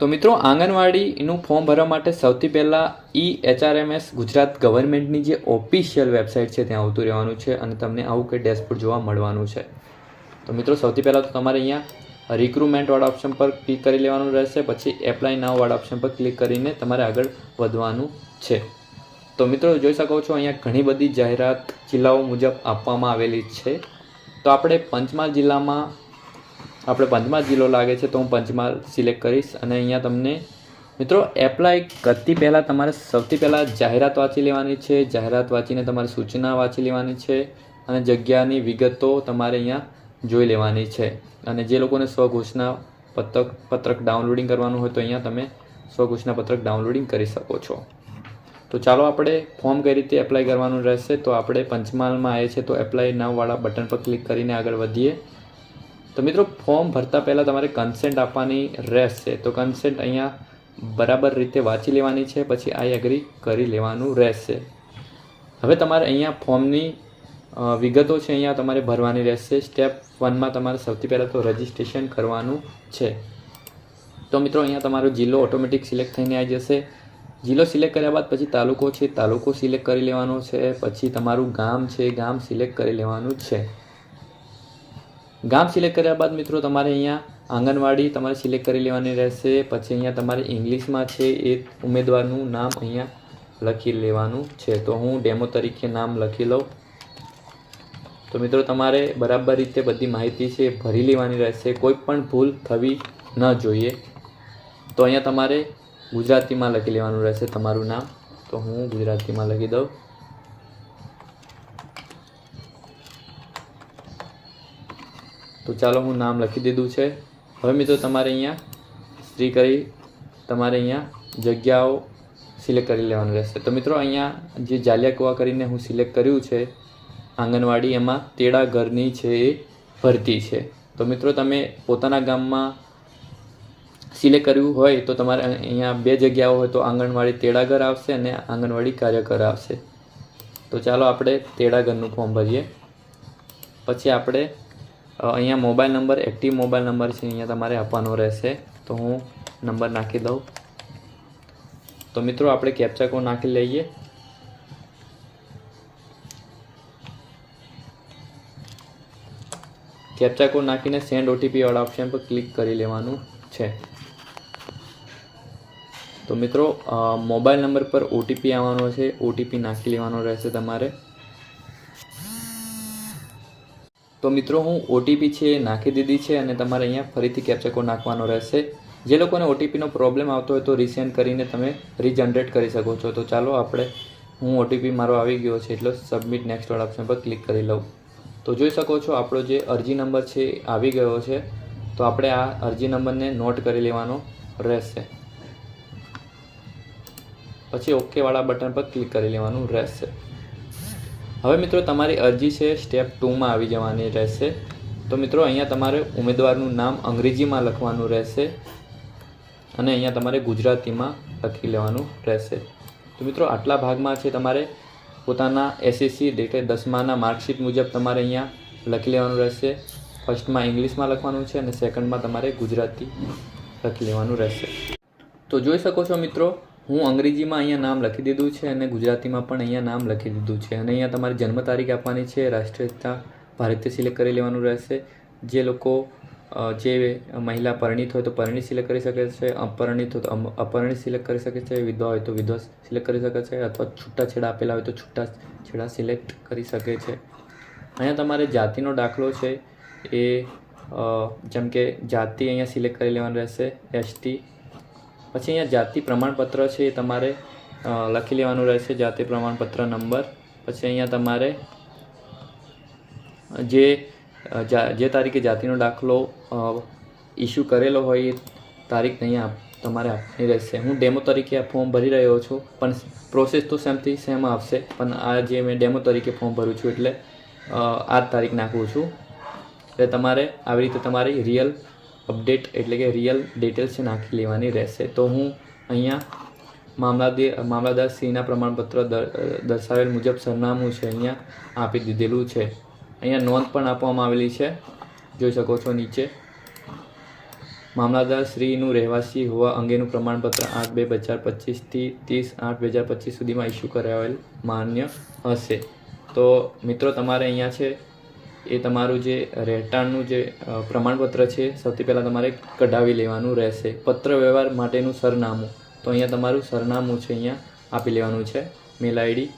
તો મિત્રો, આંગણવાડીનું ફોર્મ ભરવા માટે સૌથી પહેલાં ઈ એચઆરએમએસ ગુજરાત ગવર્મેન્ટની જે ઓફિશિયલ વેબસાઇટ છે, ત્યાં આવતું રહેવાનું છે અને તમને આવું કંઈ ડેશબોર્ડ જોવા મળવાનું છે. તો મિત્રો, સૌથી પહેલાં તો તમારે અહીંયા રિક્રુટમેન્ટવાળા ઓપ્શન પર ક્લિક કરી લેવાનું રહેશે, પછી એપ્લાય નાવવાળા ઓપ્શન પર ક્લિક કરીને તમારે આગળ વધવાનું છે. તો મિત્રો, જોઈ શકો છો, અહીંયા ઘણી બધી જાહેરાત જિલ્લાઓ મુજબ આપવામાં આવેલી છે. તો આપણે પંચમહાલ જિલ્લામાં આપણે પંચમહાલ જિલ્લો લાગે છે, તો હું પંચમહાલ સિલેક્ટ કરીશ. અને અહીંયા તમને, મિત્રો એપ્લાય કરતી પહેલાં તમારે સૌથી પહેલાં જાહેરાત વાંચી લેવાની છે. જાહેરાત વાંચીને તમારે સૂચના વાંચી લેવાની છે. અને જગ્યાની વિગતો તમારે અહીંયા જોઈ લેવાની છે. અને જે લોકોને સ્વઘોષણા પત્રક પત્રક ડાઉનલોડિંગ કરવાનું હોય તો અહીંયા તમે સ્વઘોષણા પત્રક ડાઉનલોડિંગ કરી શકો છો. તો ચાલો આપણે ફોર્મ કઈ રીતે એપ્લાય કરવાનું રહેશે? તો આપણે પંચમહાલમાં આવીએ છીએ, તો એપ્લાય નાવવાળા બટન પર ક્લિક કરીને આગળ વધીએ. તો મિત્રો ફોર્મ ભરતા પહેલાં તમારે કન્સેન્ટ આપવાની રહેશે. તો કન્સેન્ટ અહીંયા બરાબર રીતે વાંચી લેવાની છે, પછી આઈ એગ્રી કરી લેવાનું રહેશે. હવે તમારે અહીંયા ફોર્મની વિગતો છે અહીંયા તમારે ભરવાની રહેશે. સ્ટેપ વનમાં તમારે સૌથી પહેલાં તો રજિસ્ટ્રેશન કરવાનું છે. તો મિત્રો, અહીંયા તમારો જિલ્લો ઓટોમેટિક સિલેક્ટ થઈને આવી જશે. જિલ્લો સિલેક્ટ કર્યા બાદ પછી તાલુકો છે, તાલુકો સિલેક્ટ કરી લેવાનો છે. પછી તમારું ગામ છે, ગામ સિલેક્ટ કરી લેવાનું છે. ગામ સિલેક્ટ કર્યા બાદ મિત્રો તમારે અહીંયા આંગણવાડી તમારે સિલેક્ટ કરી લેવાની રહેશે. પછી અહીંયા તમારે ઇંગ્લિશમાં છે એ ઉમેદવારનું નામ અહીંયા લખી લેવાનું છે. તો હું ડેમો તરીકે નામ લખી લઉં. તો મિત્રો તમારે બરાબર રીતે બધી માહિતી છે ભરી લેવાની રહેશે. કોઈ પણ ભૂલ થવી ન જોઈએ. તો અહીંયા તમારે ગુજરાતીમાં લખી લેવાનું રહેશે તમારું નામ. તો હું ગુજરાતીમાં લખી દઉં. તો ચાલો હું નામ લખી દીધું છે. હવે મિત્રો તમારે અહીંયા સ્ત્રી કરી તમારે અહીંયા જગ્યાઓ સિલેક્ટ કરી લેવાનું રહેશે. તો મિત્રો અહીંયા જે જાલિયા કુવા કરીને હું સિલેક્ટ કર્યું છે, આંગણવાડી, એમાં તેડા ઘરની છે એ ભરતી છે. તો મિત્રો તમે પોતાના ગામમાં સિલેક્ટ કર્યું હોય તો તમારે અહીંયા બે જગ્યાઓ હોય તો આંગણવાડી તેડાગર આવશે અને આંગણવાડી કાર્યકર આવશે. તો ચાલો આપણે તેડાગરનું ફોર્મ ભરીએ. પછી આપણે અહીંયા mobile number, active mobile number છે, અહીંયા તમારે આપવાનો રહેશે. તો હું નંબર નાખી દઉં. તો મિત્રો, આપણે કેપ્ચા કોડ નાખી લઈએ. કેપ્ચા કોડ નાખીને સેન્ડ ઓટીપી વાળા ઓપ્શન પર ક્લિક કરી લેવાનું છે. તો મિત્રો મોબાઈલ નંબર પર ઓટીપી આવવાનો છે. ઓટીપી નાખી લેવાનો રહેશે તમારે. તો મિત્રો, હું ઓટીપી છે એ નાખી દીધી છે અને તમારે અહીંયા ફરીથી કેપ્ચા નાખવાનો રહેશે. જે લોકોને ઓટીપીનો પ્રોબ્લેમ આવતો હોય તો રિસેન્ડ કરીને તમે રીજનરેટ કરી શકો છો. તો ચાલો આપણે, હું ઓટીપી મારો આવી ગયો છે એટલે સબમિટ નેક્સ્ટ વાળા ઓપ્શન પર ક્લિક કરી લઉં. તો જોઈ શકો છો આપણો જે અરજી નંબર છે એ આવી ગયો છે. તો આપણે આ અરજી નંબરને નોટ કરી લેવાનો રહેશે. પછી ઓકેવાળા બટન પર ક્લિક કરી લેવાનું રહેશે. હવે મિત્રો, તમારી અરજી છે સ્ટેપ ટુમાં આવી જવાની રહેશે. તો મિત્રો, અહીંયા તમારે ઉમેદવારનું નામ અંગ્રેજીમાં લખવાનું રહેશે અને અહીંયા તમારે ગુજરાતીમાં લખી લેવાનું રહેશે. તો મિત્રો, આટલા ભાગમાં છે તમારે પોતાના એસએસસી એટલે દસમાના માર્કશીટ મુજબ તમારે અહીંયા લખી લેવાનું રહેશે. ફર્સ્ટમાં ઇંગ્લિશમાં લખવાનું છે અને સેકન્ડમાં તમારે ગુજરાતી લખી લેવાનું રહેશે. તો જોઈ શકો છો મિત્રો હું અંગ્રેજીમાં અહીંયા નામ લખી દીધું છે અને ગુજરાતીમાં પણ અહીંયા નામ લખી દીધું છે. અને અહીંયા તમારી જન્મ તારીખ આપવાની છે, રાષ્ટ્રીયતા ભારતીય સિલેક્ટ કરી લેવાનું રહેશે. જે લોકો જે મહિલા પરિણિત હોય તો પરિણીત સિલેક્ટ કરી શકે છે, અપરણિત હોય તો અપરિણીત સિલેક્ટ કરી શકે છે, વિધવા હોય તો વિધવા સિલેક્ટ કરી શકે છે, અથવા છૂટાછેડા આપેલા હોય તો છૂટાછેડા સિલેક્ટ કરી શકે છે. અહીંયા તમારે જાતિનો દાખલો છે એ જેમ કે જાતિ અહીંયા સિલેક્ટ કરી લેવાનું રહેશે એસટી પછી અહીંયા જાતિ પ્રમાણપત્ર છે એ તમારે લખી લેવાનું રહેશે, જાતિ પ્રમાણપત્ર નંબર. પછી અહીંયા તમારે જે જે તારીખે જાતિનો દાખલો ઇસ્યુ કરેલો હોય એ તારીખ અહીંયા તમારે આપવાની રહેશે. હું ડેમો તરીકે આ ફોર્મ ભરી રહ્યો છું, પણ પ્રોસેસ તો સેમથી સેમ આવશે, પણ આ જે મેં ડેમો તરીકે ફોર્મ ભરું છું એટલે આ તારીખ નાખું છું. એટલે તમારે આવી રીતે તમારી રિયલ અપડેટ એટલે કે રિયલ ડિટેલ્સ છે નાખી લેવાની રહેશે. તો હું અહીંયા મામલાદી મામલાદાર શ્રીના પ્રમાણપત્ર દર્શાવેલ મુજબ સરનામું છે અહીંયા આપી દીધેલું છે. અહીંયા નોંધ પણ આપવામાં આવેલી છે. જોઈ શકો છો નીચે. મામલાદાર શ્રીનું રહેવાસી હોવા અંગેનું પ્રમાણપત્ર આઠ બે હજાર પચીસથી ત્રીસ આઠ બે હજાર પચીસ સુધીમાં ઇસ્યુ કરાવેલ માન્ય હશે. તો મિત્રો, તમારે અહીંયા છે એ તમારું જે રહેઠાણનું જે પ્રમાણપત્ર છે, સૌથી પહેલાં તમારે કઢાવી લેવાનું રહેશે. પત્ર વ્યવહાર માટેનું સરનામું. તો અહીંયા તમારું સરનામું છે અહીંયા આપી લેવાનું છે. મેલ આઈડી,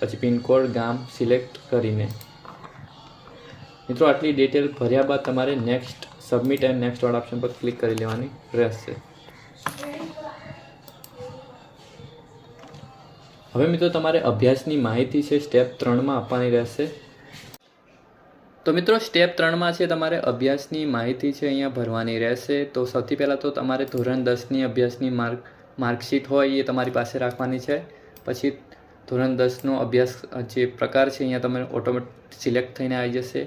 પછી પિનકોડ, ગામ, સિલેક્ટ કરીને. મિત્રો, આટલી ડિટેલ ભર્યા બાદ તમારે નેક્સ્ટ સબમિટ એન્ડ નેક્સ્ટ વાળા ઓપ્શન પર ક્લિક કરી લેવાની રહેશે. હવે મિત્રો, તમારે અભ્યાસની માહિતી છે, સ્ટેપ ત્રણમાં આપવાની રહેશે. તો મિત્રો સ્ટેપ ત્રણમાં છે તમારે અભ્યાસની માહિતી છે અહીંયા ભરવાની રહેશે. તો સૌથી પહેલાં તો તમારે ધોરણ દસની અભ્યાસની માર્ક, માર્કશીટ હોય એ તમારી પાસે રાખવાની છે. પછી ધોરણ દસનો અભ્યાસ જે પ્રકાર છે અહીંયા તમે ઓટોમેટિક સિલેક્ટ થઈને આવી જશે.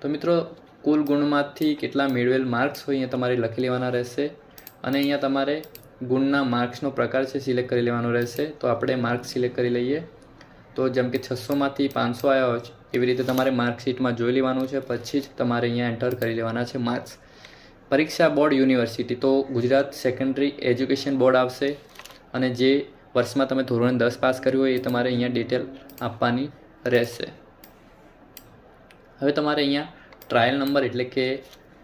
તો મિત્રો, કુલ ગુણમાંથી કેટલા મેળવેલ માર્ક્સ હોય અહીંયા તમારે લખી લેવાના રહેશે. અને અહીંયા તમારે ગુણના માર્ક્સનો પ્રકાર છે સિલેક્ટ કરી લેવાનો રહેશે. તો આપણે માર્ક્સ સિલેક્ટ કરી લઈએ. તો જેમ કે છસોમાંથી પાંચસો આવ્યા હોય છે, એવી રીતે તમારે માર્કશીટમાં જોઈ લેવાનું છે પછી જ તમારે અહીંયા એન્ટર કરી લેવાના છે માર્ક્સ પરીક્ષા બોર્ડ યુનિવર્સિટી તો ગુજરાત સેકન્ડરી એજ્યુકેશન બોર્ડ આવશે અને જે વર્ષમાં તમે ધોરણ દસ પાસ કર્યું હોય એ તમારે અહીંયા ડિટેલ આપવાની રહેશે. હવે તમારે અહીંયા ટ્રાયલ નંબર એટલે કે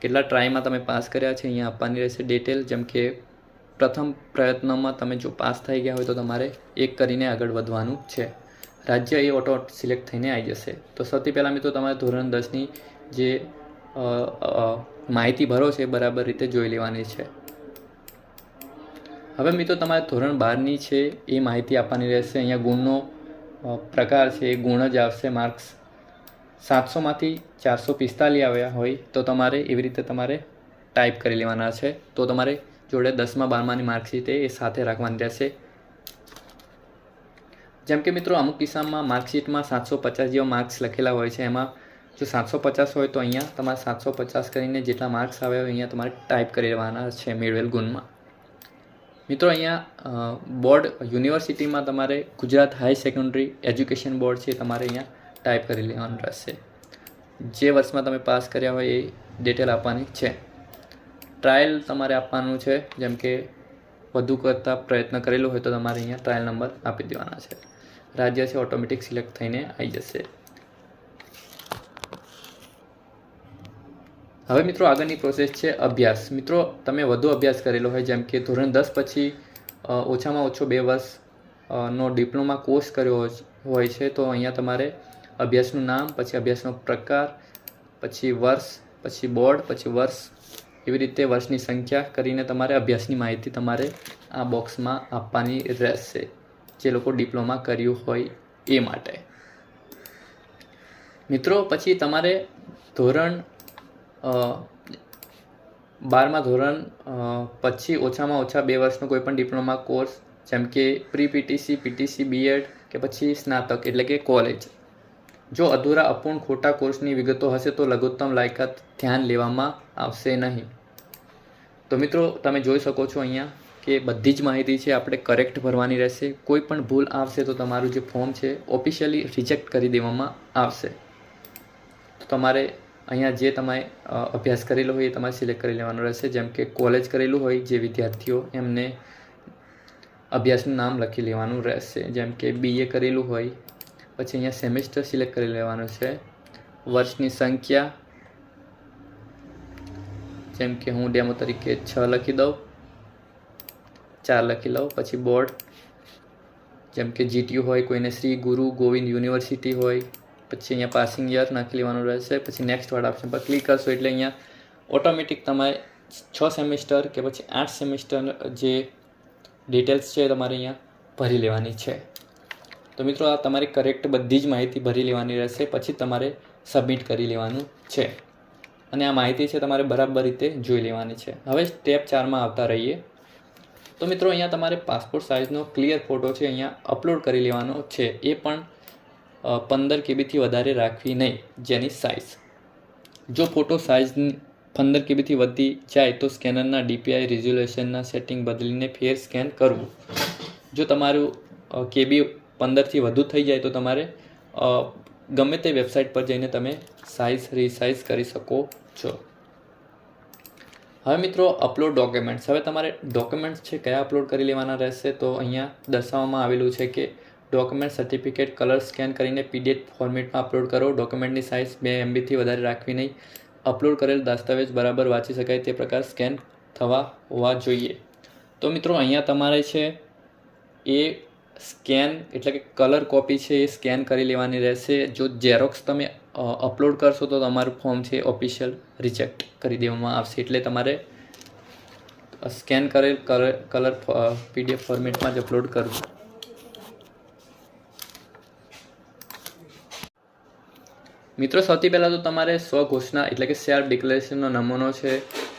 કેટલા ટ્રાયમાં તમે પાસ કર્યા છે અહીંયા આપવાની રહેશે ડિટેલ જેમ કે પ્રથમ પ્રયત્નમાં તમે જો પાસ થઈ ગયા હોય તો તમારે એક કરીને આગળ વધવાનું છે. રાજ્ય એ ઓટો સિલેક્ટ થઈને આવી જશે. તો સૌથી પહેલાં મિત્રો તમારે ધોરણ દસની જે માહિતી ભરો છે બરાબર રીતે જોઈ લેવાની છે. હવે મિત્રો તમારે ધોરણ બારની છે એ માહિતી આપવાની રહેશે. અહીંયા ગુણનો પ્રકાર છે, એ ગુણ જ આવશે માર્ક્સ સાતસોમાંથી ચારસો પિસ્તાલીસ આવ્યા હોય તો તમારે એવી રીતે તમારે ટાઈપ કરી લેવાના છે. તો તમારે જોડે દસમા બારમાની માર્કશીટ એ સાથે રાખવાની રહેશે. જેમ કે મિત્રો, અમુક કિસ્સામાં માર્કશીટમાં સાતસો પચાસ જેવા માર્ક્સ લખેલા હોય છે. એમાં જો સાતસો પચાસ હોય તો અહીંયા તમારે સાતસો પચાસ કરીને જેટલા માર્ક્સ આવ્યા હોય અહીંયા તમારે ટાઈપ કરી લેવાના છે મેળવેલ ગુણમાં. મિત્રો, અહીંયા બોર્ડ યુનિવર્સિટીમાં તમારે Gujarat high secondary education board છે તમારે અહીંયા ટાઈપ કરી લેવાનું રહેશે. જે વર્ષમાં તમે પાસ કર્યા હોય એ ડિટેલ આપવાની છે. ટ્રાયલ તમારે આપવાનું છે. જેમ કે વધુ કરતાં પ્રયત્ન કરેલો હોય તો તમારે અહીંયા ટ્રાયલ નંબર આપી દેવાના છે. રાજ્ય છે ઓટોમેટિક સિલેક્ટ થઈને આવી જશે. હવે મિત્રો આગળની પ્રોસેસ છે અભ્યાસ. મિત્રો, તમે વધુ અભ્યાસ કરેલો હોય, જેમ કે ધોરણ દસ પછી ઓછામાં ઓછો બે વર્ષ નો ડિપ્લોમા કોર્સ કર્યો હોય- છે તો અહીંયા તમારે અભ્યાસનું નામ, પછી અભ્યાસનો પ્રકાર, પછી વર્ષ, પછી બોર્ડ પછી વર્ષ, એવી રીતે વર્ષની સંખ્યા કરીને તમારે અભ્યાસની માહિતી તમારે આ બોક્સમાં આપવાની રહેશે. જે લોકો ડિપ્લોમા કર્યું હોય એ માટે. મિત્રો, પછી તમારે ધોરણ બારમા ધોરણ પછી ઓછામાં ઓછા બે વર્ષનો કોઈ પણ ડિપ્લોમા કોર્સ, જેમ કે પ્રી પીટીસી પીટીસી, બીએડ કે પછી સ્નાતક એટલે કે કોલેજ. જો અધૂરા અપૂર્ણ ખોટા કોર્સની વિગતો હશે તો લઘુત્તમ લાયકાત ધ્યાન લેવામાં આવશે નહીં. તો મિત્રો, તમે જોઈ શકો છો અહીંયા કે બધી જ માહિતી છે, આપણે કરેક્ટ ભરવાની રહેશે. કોઈ પણ ભૂલ આવશે તો તમારું જે ફોર્મ છે ઓફિશિયલી રિજેક્ટ કરી દેવામાં આવશે. તો તમારે અહીંયા જે તમે અભ્યાસ કરેલો હોય એ તમારે સિલેક્ટ કરી લેવાનો રહેશે. જેમ કે કોલેજ કરેલું હોય, જે વિદ્યાર્થીઓ એમને અભ્યાસનું નામ લખી લેવાનું રહેશે. જેમ કે બીએ કરેલું હોય, પછી અહીંયા સેમેસ્ટર સિલેક્ટ કરી લેવાનું છે. વર્ષની સંખ્યા, જેમ કે હું ડેમો તરીકે છ લખી દઉં. ચાર લખી લઉં. પછી બોર્ડ. જેમ કે જીટીયુ હોય, કોઈને શ્રી ગુરુ ગોવિંદ યુનિવર્સિટી હોય, પછી અહીંયા પાસિંગ યર નાખી લેવાનું રહેશે. પછી નેક્સ્ટવાળા ઓપ્શન પર ક્લિક કરશો એટલે અહીંયા ઓટોમેટિક તમારે છ સેમિસ્ટર કે પછી આઠ સેમિસ્ટર જે ડિટેલ્સ છે તમારે અહીંયા ભરી લેવાની છે. તો મિત્રો, આ તમારી કરેક્ટ બધી જ માહિતી ભરી લેવાની રહેશે. પછી તમારે સબમિટ કરી લેવાનું છે. અને આ માહિતી છે તમારે બરાબર રીતે જોઈ લેવાની છે. હવે સ્ટેપ ચારમાં આવતા રહીએ. તો મિત્રો, અહીંયા તમારે પાસપોર્ટ સાઇઝનો ક્લિયર ફોટો છે અહીંયા અપલોડ કરી લેવાનો છે. એ પણ પંદર કેબીથી વધારે રાખવી નહીં, જેની સાઇઝ જો ફોટો સાઇઝ પંદર કેબીથી વધી જાય, તો સ્કેનરના ડીપીઆઈ રિઝોલ્યુશનના સેટિંગ બદલીને ફેર સ્કેન કરવું. જો તમારું કેબી પંદરથી વધુ થઈ જાય, તો તમારે ગમે તે વેબસાઇટ પર જઈને તમે સાઇઝ રીસાઇઝ કરી શકો છો. હવે મિત્રો અપલોડ ડોક્યુમેન્ટ્સ હવે તમારે ડોક્યુમેન્ટ્સ છે કયા અપલોડ કરી લેવાના રહેશે? તો અહીંયા દર્શાવવામાં આવેલું છે કે ડોક્યુમેન્ટ સર્ટિફિકેટ કલર સ્કેન કરીને પીડીએફ ફોર્મેટમાં અપલોડ કરો. ડોક્યુમેન્ટની સાઇઝ બે એમબીથી વધારે રાખવી નહીં. અપલોડ કરેલ દસ્તાવેજ બરાબર વાંચી શકાય તે પ્રકાર સ્કેન થવા હોવા જોઈએ. તો મિત્રો, અહીંયા તમારે છે એ સ્કેન એટલે કે કલર કોપી છે એ સ્કેન કરી લેવાની રહેશે. જો ઝેરોક્સ તમે અપલોડ કરશો તો તમારું ફોર્મ છે ઓફિશિયલ રિજેક્ટ કરી દેવામાં આવશે. એટલે તમારે સ્કેન કરેલ કલર પીડીએફ ફોર્મેટમાં જ અપલોડ કરવું. મિત્રો, સૌથી પહેલાં તો તમારે સ્વઘોષણા એટલે કે સેલ્ફ ડિક્લેરેશનનો નમૂનો છે,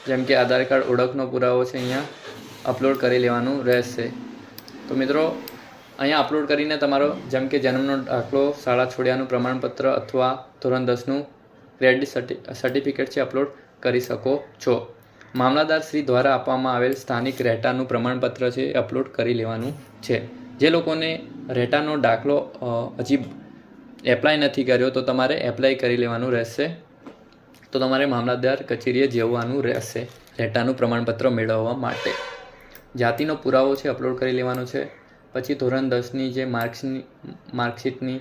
જેમ કે આધાર કાર્ડ ઓળખનો પુરાવો છે અહીંયા અપલોડ કરી લેવાનું રહેશે. તો મિત્રો અહીંયા અપલોડ કરીને તમારો જેમ કે જન્મનો દાખલો, શાળા છોડ્યાનું પ્રમાણપત્ર અથવા ધોરણ દસનું ક્રેડિટ સર્ટિફિકેટ છે અપલોડ કરી શકો છો. મામલાદાર શ્રી દ્વારા આપવામાં આવેલ સ્થાનિક રહેઠાણનું પ્રમાણપત્ર છે એ અપલોડ કરી લેવાનું છે. જે લોકોને રહેટાનો દાખલો હજી એપ્લાય નથી કર્યો તો તમારે એપ્લાય કરી લેવાનું રહેશે. તો તમારે મામલતદાર કચેરીએ જવાનું રહેશે રહેટાનું પ્રમાણપત્ર મેળવવા માટે. જાતિનો પુરાવો છે અપલોડ કરી લેવાનો છે. પછી ધોરણ દસની જે માર્ક્સની, માર્કશીટની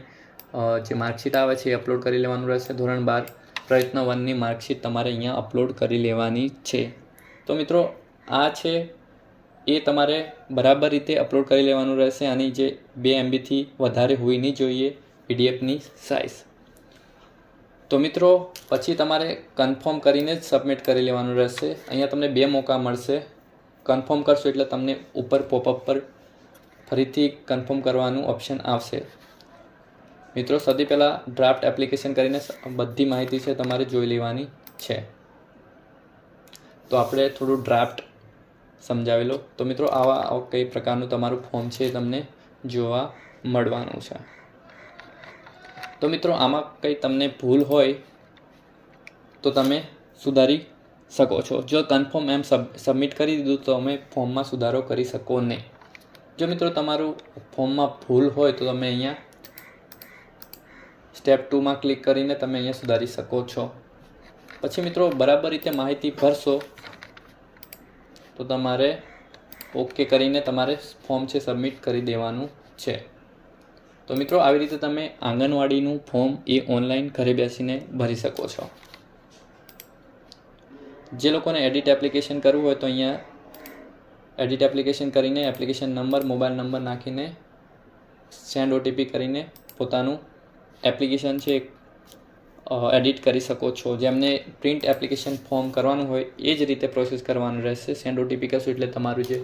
જે માર્કશીટ આવે છે એ અપલોડ કરી લેવાનું રહેશે. ધોરણ બાર પ્રયત્ન વનની માર્કશીટ તમારે અહીંયા અપલોડ કરી લેવાની છે. તો મિત્રો, આ છે એ તમારે બરાબર રીતે અપલોડ કરી લેવાનું રહેશે આની જે બે એમબીથી વધારે હોવી નહીં જોઈએ પીડીએફની સાઇઝ તો મિત્રો, પછી તમારે કન્ફર્મ કરીને જ સબમિટ કરી લેવાનું રહેશે. અહીંયા તમને બે મોકા મળશે. કન્ફર્મ કરશો એટલે તમને ઉપર પોપઅપ પર ફરીથી કન્ફર્મ કરવાનું ઓપ્શન આવશે. મિત્રો, સૌથી પહેલાં ડ્રાફ્ટ એપ્લિકેશન કરીને બધી માહિતી છે તમારે જોઈ લેવાની છે. તો આપણે થોડું ડ્રાફ્ટ સમજાવી લો. તો મિત્રો, આવા કઈ પ્રકારનું તમારું ફોર્મ છે તમને જોવા મળવાનું છે. તો મિત્રો, આમાં કંઈ તમને ભૂલ હોય તો તમે સુધારી શકો છો. જો કન્ફર્મ એમ સબ સબમિટ કરી દીધું તો તમે ફોર્મમાં સુધારો કરી શકો નહીં. જો મિત્રો તમારું ફોર્મમાં ભૂલ હોય તો તમે અહીંયા સ્ટેપ ટુમાં ક્લિક કરીને તમે અહીંયા સુધારી શકો છો. પછી મિત્રો બરાબર રીતે માહિતી ભરશો તો તમારે ઓકે કરીને તમારે ફોર્મ છે સબમિટ કરી દેવાનું છે. તો મિત્રો આવી રીતે તમે આંગણવાડીનું ફોર્મ એ ઓનલાઈન ઘરે બેસીને ભરી શકો છો. જે લોકોને એડિટ એપ્લિકેશન કરવું હોય તો અહીંયા એડિટ એપ્લિકેશન કરીને, એપ્લિકેશન નંબર, મોબાઈલ નંબર નાખીને સેન્ડ ઓટીપી કરીને પોતાનું એપ્લિકેશન છે એડિટ કરી શકો છો. જેમને પ્રિન્ટ એપ્લિકેશન ફોર્મ કરવાનું હોય, એ જ રીતે પ્રોસેસ કરવાનું રહેશે. સેન્ડ ઓટીપી કરશો એટલે તમારું જે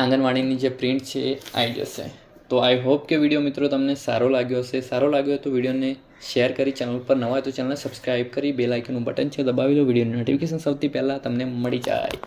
આંગણવાડીની જે પ્રિન્ટ છે એ આવી જશે. તો આઈ હોપ કે વીડિયો મિત્રો તમને સારો લાગ્યો હશે. સારો લાગ્યો તો વિડીયોને શેર કરી ચેનલ પર નવા હોય તો ચેનલને સબસ્ક્રાઇબ કરી બેલ આઇકનનું બટન છે, દબાવી લો. વિડીયોની નોટિફિકેશન સૌથી પહેલાં તમને મળી જાય.